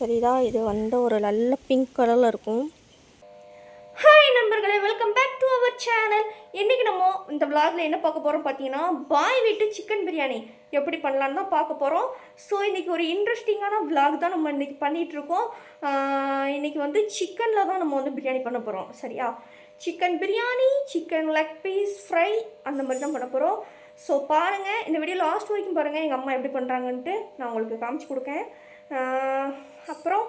தெரியுதா? இது வந்து ஒரு நல்ல பிங்க் கலரில் இருக்கும். ஹாய் நண்பர்களே welcome back to our channel இன்றைக்கி நம்ம இந்த vlogல என்ன பார்க்க போகிறோம் பார்த்தீங்கன்னா பாய் வீட்டு சிக்கன் பிரியாணி. எப்படி பண்ணலான்னு தான் பார்க்க போகிறோம் ஸோ இன்றைக்கி ஒரு இன்ட்ரெஸ்டிங்கான vlog தான் நம்ம இன்றைக்கி பண்ணிகிட்ருக்கோம் இன்றைக்கி வந்து சிக்கனில் தான் நம்ம வந்து பிரியாணி பண்ண போகிறோம் சரியா? Chicken biryani chicken leg piece fry அந்த மாதிரி தான் பண்ண போகிறோம் ஸோ பாருங்கள் இந்த வீடியோ லாஸ்ட் வரைக்கும் பாருங்கள் எங்கள் அம்மா எப்படி பண்ணுறாங்கன்ட்டு நான் உங்களுக்கு காமிச்சு கொடுக்கேன். அப்புறம்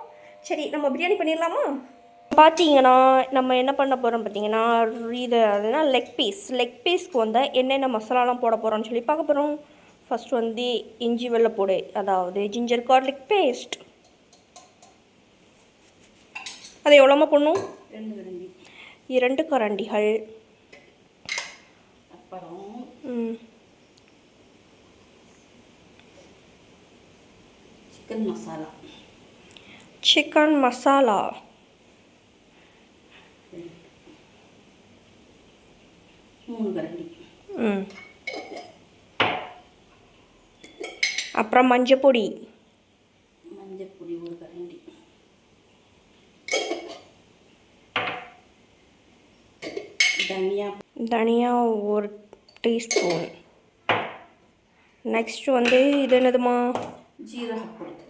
சரி நம்ம பிரியாணி பண்ணிடலாமா? பார்த்தீங்கன்னா நம்ம என்ன பண்ண போகிறோம் பார்த்தீங்கன்னா இது அதுனா லெக் பீஸ் லெக் பீஸ்க்கு வந்து என்னென்ன மசாலாலாம் போட போகிறோம்னு சொல்லி பார்க்க போகிறோம் ஃபர்ஸ்ட் வந்து இஞ்சி வெள்ளைப்பூடு அதாவது ஜிஞ்சர் கார்லிக் பேஸ்ட் அது எவ்வளோமா பண்ணும் இரண்டு கரண்டிகள். அப்புறம் சிக்கன் மசாலா. சிக்கன் மசாலா ம். அப்புறம் மஞ்சள் பொடி மஞ்சள் பொடி ஒரு கரண்டி. தனியா. தனியா ஒரு டீஸ்பூன். நெக்ஸ்ட் வந்து இது என்னதுமா ஜீரகப்பொடி.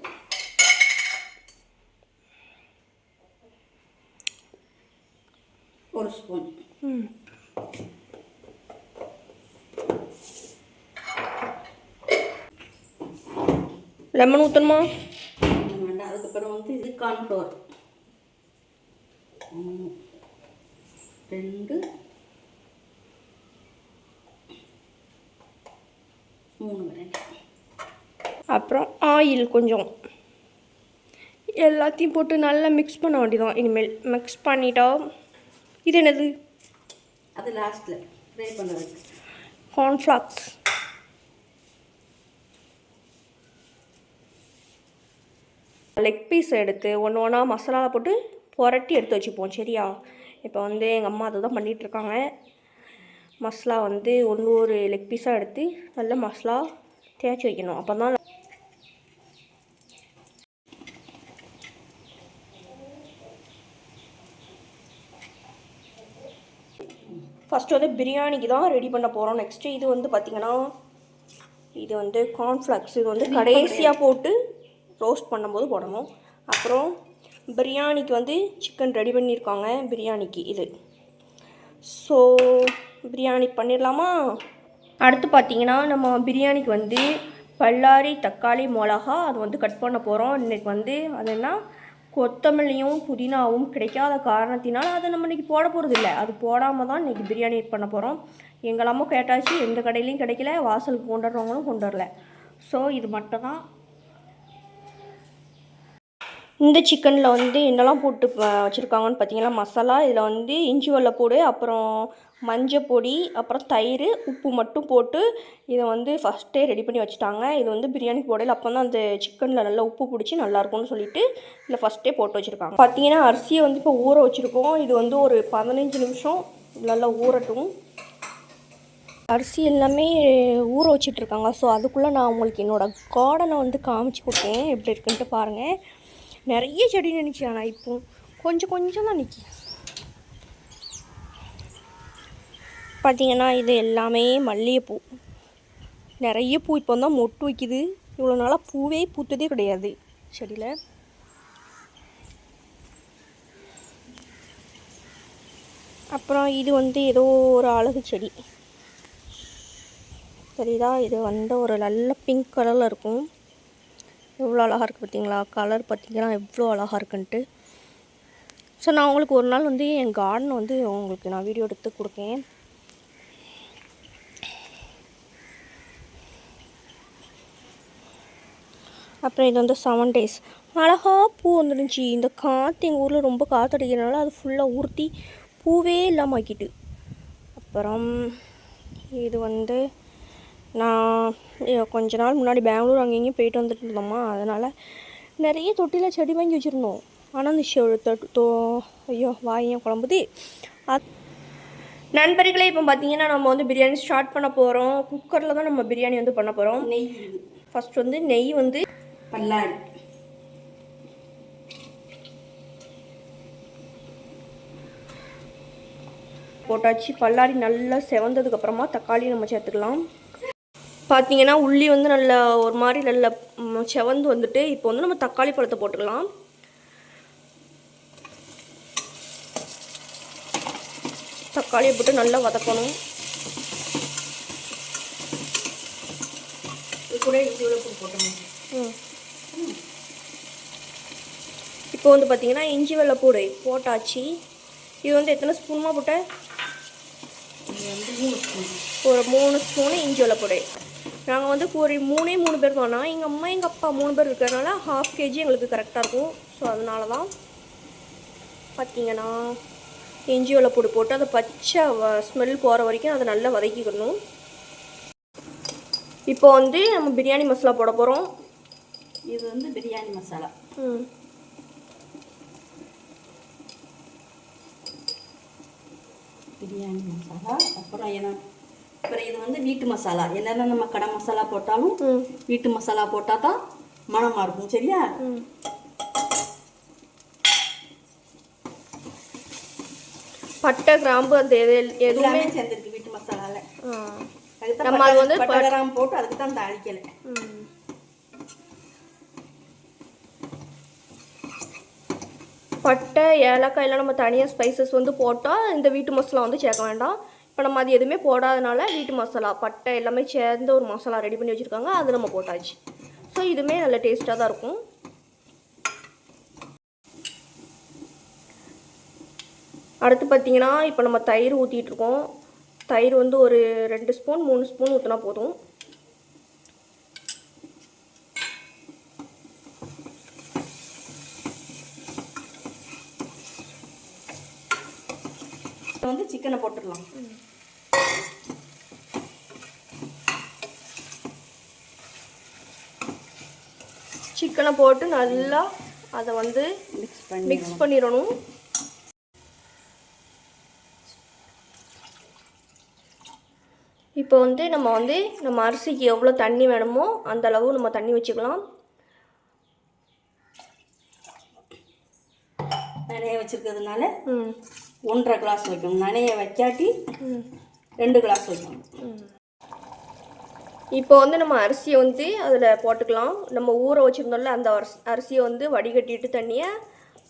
ஒரு ஸ்பூன். லெமன் ஊற்றணுமா வேண்டாம். அதுக்கப்புறம் வந்து இது கார்ன்ஃப்ளவர் ரெண்டு. மூணு கரண்டி அப்புறம் ஆயில் கொஞ்சம். எல்லாத்தையும் போட்டு நல்லா மிக்ஸ் பண்ண வேண்டியதான் இனிமேல் மிக்ஸ் பண்ணிட்டா இது என்னது? அது லாஸ்ட்டில் ஃப்ரை பண்ணுறதுக்கு கார்ன்ஃப்ளாக்ஸ் லெக் பீஸ் எடுத்து ஒன்று ஒன்றா மசாலா போட்டு புரட்டி எடுத்து வச்சுப்போம் சரியா? இப்போ வந்து எங்கள் அம்மா அதை தான் பண்ணிகிட்ருக்காங்க மசாலா வந்து ஒன்று ஒரு லெக் பீஸாக எடுத்து நல்ல மசாலா தேய்ச்சி வைக்கணும். அப்போ தான் ஃபஸ்ட்டு வந்து பிரியாணிக்கு தான் ரெடி பண்ண போகிறோம் நெக்ஸ்ட்டு இது வந்து பார்த்திங்கன்னா இது வந்து கார்ன்ஃப்ளக்ஸ் இது வந்து கடைசியாக போட்டு ரோஸ்ட் பண்ணும்போது போடணும். அப்புறம் பிரியாணிக்கு வந்து சிக்கன் ரெடி பண்ணியிருக்காங்க பிரியாணிக்கு இது. ஸோ பிரியாணி பண்ணிடலாமா? அடுத்து பார்த்தீங்கன்னா நம்ம பிரியாணிக்கு வந்து பல்லாரி தக்காளி மிளகா அது வந்து கட் பண்ண போகிறோம் இன்றைக்கி வந்து அது என்ன? கொத்தமல்லியும் புதினாவும் கிடைக்காத காரணத்தினால் அதை நம்ம இன்றைக்கி போட போகிறது இல்லை அது போடாமல் தான் இன்றைக்கி பிரியாணி பண்ண போகிறோம் எங்களம்மா கேட்டாச்சு எந்த கடையிலையும் கிடைக்கல வாசலுக்கு கொண்டு வர்றவங்களும் கொண்டு வரல ஸோ இது மட்டும் தான். இந்த சிக்கனில் வந்து என்னெல்லாம் போட்டு வச்சுருக்காங்கன்னு பார்த்தீங்கன்னா மசாலா இதில் வந்து இஞ்சி வெள்ளைப்பூடு அப்புறம் மஞ்சப்பொடி அப்புறம் தயிர் உப்பு மட்டும் போட்டு இதை வந்து ஃபஸ்ட்டே ரெடி பண்ணி வச்சுட்டாங்க. இது வந்து பிரியாணி போடையில் அப்போ தான் அந்த சிக்கனில் நல்லா உப்பு பிடிச்சி நல்லாயிருக்கும்னு சொல்லிட்டு இதில் ஃபஸ்ட்டே போட்டு வச்சுருக்காங்க. பார்த்தீங்கன்னா அரிசியை வந்து இப்போ ஊற வச்சுருக்கோம். இது வந்து ஒரு பதினஞ்சு நிமிஷம் நல்லா ஊறட்டும். அரிசி எல்லாமே ஊற வச்சிட்ருக்காங்க. ஸோ அதுக்குள்ளே நான் உங்களுக்கு என்னோடய கார்டனை வந்து காமிச்சு கொடுத்தேன். எப்படி இருக்குன்ட்டு பாருங்கள் நிறைய செடி நினச்சி ஆனால் இப்போ. கொஞ்சம் கொஞ்சம் தான் நிற்கி பார்த்தீங்கன்னா இது எல்லாமே மல்லிகைப்பூ. நிறைய பூ இப்போ தான் மொட்டு வைக்குது. இவ்வளோ நாளாக பூவே பூத்ததே கிடையாது. செடியில் அப்புறம் இது வந்து ஏதோ ஒரு அழகு செடி. சரிதா இது வந்து ஒரு நல்ல பிங்க் கலரில் இருக்கும். எவ்வளோ அழகாக இருக்குது பார்த்தீங்களா? கலர் பார்த்திங்கன்னா எவ்வளோ அழகாக இருக்குன்ட்டு. ஸோ நான் உங்களுக்கு ஒரு நாள் வந்து என் கார்டன் வந்து உங்களுக்கு நான் வீடியோ எடுத்து கொடுக்கேன். அப்புறம் இது வந்து செவன் டேஸ் அழகாக பூ வந்துருந்துச்சு இந்த காற்று எங்கள் ஊரில் ரொம்ப காற்றடிக்கிறதுனால அது ஃபுல்லாக உருட்டி பூவே இல்லாமல் ஆக்கிட்டு. அப்புறம் இது வந்து நான் கொஞ்ச நாள் முன்னாடி பெங்களூர் அங்கே இங்கேயும் போயிட்டு வந்துட்டு இருந்தோமா. அதனால் நிறைய தொட்டியில் செடி வாங்கி வச்சுருந்தோம். ஆனால் அந்த தொ- ஐயோ வாயும் குழம்புது? அது நண்பர்களே இப்போ பார்த்தீங்கன்னா நம்ம வந்து பிரியாணி ஸ்டார்ட் பண்ண போகிறோம் குக்கரில் தான் நம்ம பிரியாணி வந்து பண்ண போகிறோம் நெய் இது ஃபர்ஸ்ட் வந்து நெய் வந்து பல்லாடு. போட்டாச்சு. பல்லாடி நல்லா செவந்ததுக்கப்புறமா தக்காளி நம்ம சேர்த்துக்கலாம். பார்த்தீங்கன்னா உள்ளி வந்து நல்லா ஒரு மாதிரி நல்ல செவந்து வந்துட்டு இப்போ வந்து நம்ம தக்காளி பழத்தை போட்டுக்கலாம். தக்காளியை போட்டு நல்லா வதக்கணும். இது கூட இஞ்சி ம். இப்போ வந்து பார்த்தீங்கன்னா இஞ்சி வெள்ளைப்பூடு போட்டாச்சு. இது வந்து எத்தனை ஸ்பூன்மா போட்ட? ஒரு மூணு ஸ்பூனு இஞ்சி வெள்ளைப்பூடு நாங்கள் வந்து ஒரு மூணே மூணு பேர் தானா. எங்கள் அம்மா எங்கள் அப்பா மூணு பேர் இருக்கிறதுனால ஹாஃப் கேஜி எங்களுக்கு கரெக்டாக இருக்கும். ஸோ அதனால தான் பார்த்தீங்கன்னா இஞ்சி வெள்ளைப்பூடு போட்டு அதை பச்சை ஸ்மெல் போகிற வரைக்கும் அதை நல்லா வதக்கிக்கணும். இப்போ வந்து நம்ம பிரியாணி மசாலா போட போகிறோம் இது வந்து பிரியாணி மசாலா. பிரியாணி மசாலா அப்புறம் என்ன? அப்புறம் இது வந்து வீட்டு மசாலா. என்னென்ன நம்ம கடை மசாலா போட்டாலும் வீட்டு மசாலா போட்டால் தான் மணமாக இருக்கும் சரியா? பட்டை கிராம்பு அந்த எது எதுவுமே எல்லாமே சேர்ந்துருக்கு வீட்டு மசாலாவில். அதுக்கு நம்ம அது வந்து பட்டை கிராம் போட்டு அதுக்கு தான் தாளிக்கலை ம். பட்டை ஏலக்காய் எல்லாம் நம்ம தனியாக ஸ்பைசஸ் வந்து போட்டால் இந்த வீட்டு மசாலா வந்து சேர்க்க வேண்டாம். இப்போ நம்ம அது எதுவுமே போடாதனால வீட்டு மசாலா பட்டை எல்லாமே சேர்ந்த ஒரு மசாலா ரெடி பண்ணி வச்சுருக்காங்க. அது நம்ம போட்டாச்சு. ஸோ இதுவுமே நல்ல டேஸ்ட்டாக தான் இருக்கும். அடுத்து பார்த்தீங்கன்னா இப்போ நம்ம தயிர் ஊற்றிட்டுருக்கோம் தயிர் வந்து ஒரு ரெண்டு ஸ்பூன் மூணு ஸ்பூன் ஊற்றினா போதும் இப்போ வந்து சிக்கனை போட்டுடலாம். சிக்கனை போட்டு நல்லா அதை வந்து மிக்ஸ் பண்ணி மிக்ஸ் பண்ணிடணும். இப்போ வந்து நம்ம வந்து நம்ம அரிசிக்கு எவ்வளோ தண்ணி வேணுமோ அந்த அளவு நம்ம தண்ணி வச்சுக்கலாம். நனைய வச்சிருக்கிறதுனால ம். ஒன்றரை கிளாஸ் வைக்கணும். நனைய வைக்காட்டி ரெண்டு கிளாஸ் வைக்கணும். இப்போ வந்து நம்ம அரிசியை வந்து அதில் போட்டுக்கலாம். நம்ம ஊற வச்சுருந்தோம்ல அந்த அரிசி அரிசியை வந்து வடிகட்டிட்டு தண்ணியை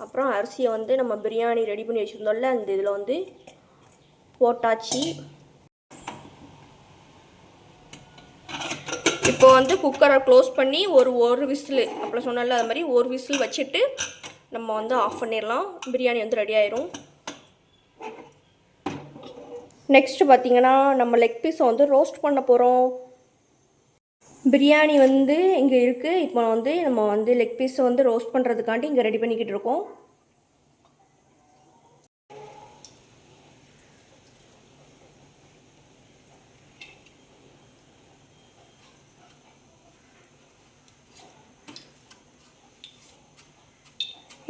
அப்புறம் அரிசியை வந்து நம்ம பிரியாணி ரெடி பண்ணி வச்சுருந்தோம்ல அந்த இதில் வந்து போட்டாச்சு. இப்போ வந்து குக்கரை க்ளோஸ் பண்ணி ஒரு ஒரு விசில் அப்படி சொன்னால அது மாதிரி ஒரு விசில் வச்சுட்டு நம்ம வந்து ஆஃப் பண்ணிடலாம். பிரியாணி வந்து ரெடி ஆயிரும். நெக்ஸ்ட்டு பார்த்தீங்கன்னா நம்ம லெக் பீஸை வந்து ரோஸ்ட் பண்ண போகிறோம் பிரியாணி வந்து இங்கே இருக்குது இப்போ வந்து நம்ம வந்து லெக் பீஸை வந்து ரோஸ்ட் பண்ணுறதுக்காண்டி இங்கே ரெடி பண்ணிக்கிட்டு இருக்கோம்.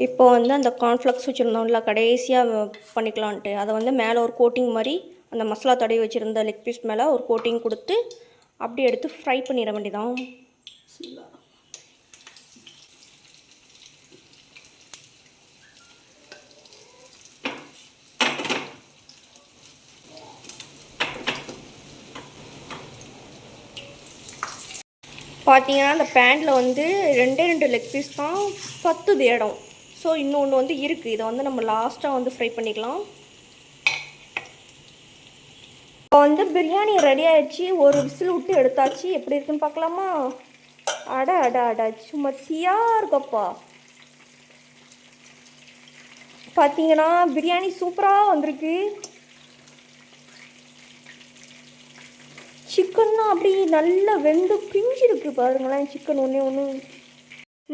இப்போ வந்து அந்த கார்ன்ஃப்ளக்ஸ் வச்சுருந்தோம்ல கடைசியாக பண்ணிக்கலான்ட்டு அதை வந்து மேலே ஒரு கோட்டிங் மாதிரி அந்த மசாலா தடவி வச்சுருந்த லெக் பீஸ் மேலே ஒரு கோட்டிங் கொடுத்து அப்படியே எடுத்து ஃப்ரை பண்ணிட வேண்டியதான் பார்த்தீங்கன்னா அந்த பேண்டில் வந்து ரெண்டே ரெண்டு லெக் பீஸ் தான் பத்துது இடம். ஸோ இன்னொன்று வந்து இருக்குது இதை வந்து நம்ம லாஸ்ட்டாக வந்து ஃப்ரை பண்ணிக்கலாம். இப்போ வந்து பிரியாணி ரெடி ஆயிடுச்சு. ஒரு விசில் விட்டு எடுத்தாச்சு. எப்படி இருக்குன்னு பார்க்கலாமா? அட அட அட. சும்மா சியாக இருக்கப்பா. பார்த்தீங்கன்னா பிரியாணி சூப்பராக வந்திருக்கு. சிக்கன்னா அப்படி நல்லா வெந்து பிஞ்சு இருக்கு பாருங்களேன். சிக்கன் ஒன்றே ஒன்று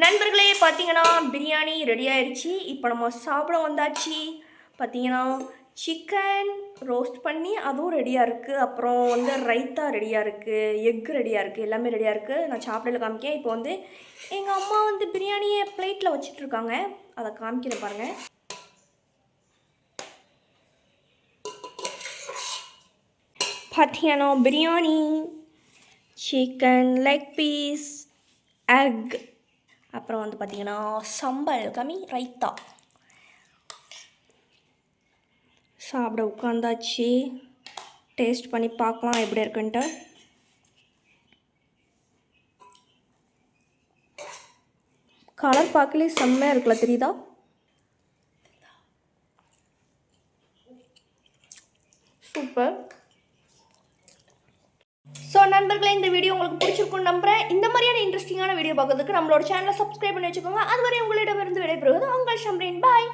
நண்பர்களே பார்த்தீங்கன்னா பிரியாணி ரெடி ஆயிடுச்சு. இப்போ நம்ம சாப்பிட வந்தாச்சு. பார்த்தீங்கன்னா சிக்கன் ரோஸ்ட் பண்ணி அதுவும் ரெடியாக இருக்குது அப்புறம் வந்து ரைத்தா ரெடியாக இருக்குது எக் ரெடியாக இருக்குது எல்லாமே ரெடியாக இருக்குது நான் சாப்பிடல காமிக்கேன். இப்போ வந்து எங்கள் அம்மா வந்து பிரியாணியை பிளேட்டில் வச்சிட்ருக்காங்க. அதை காமிக்கிறேன் பாருங்கள் பார்த்தீங்கன்னா biryani chicken leg piece egg அப்புறம் வந்து பார்த்தீங்கன்னா சம்பல் கம்மி ரைத்தா. சாப்பிட உட்காந்தாச்சு. டேஸ்ட் பண்ணி பார்க்கலாம் எப்படி இருக்குன்ட்டு. கலர் பார்க்கலே செம்மையாக இருக்குல்ல தெரியுதா? சூப்பர் ஸோ நண்பர்களே இந்த வீடியோ உங்களுக்கு பிடிச்சிருக்கும்னு நம்புறேன். இந்த மாதிரியான இன்ட்ரெஸ்டிங்கான வீடியோ பார்க்கறதுக்கு நம்மளோட சேனலை சப்ஸ்கிரைப் பண்ணி வச்சுக்கோங்க. அதுவரை உங்களிடமிருந்து விடைபெறுவது உங்கள் ஷம்ரீன் பாய்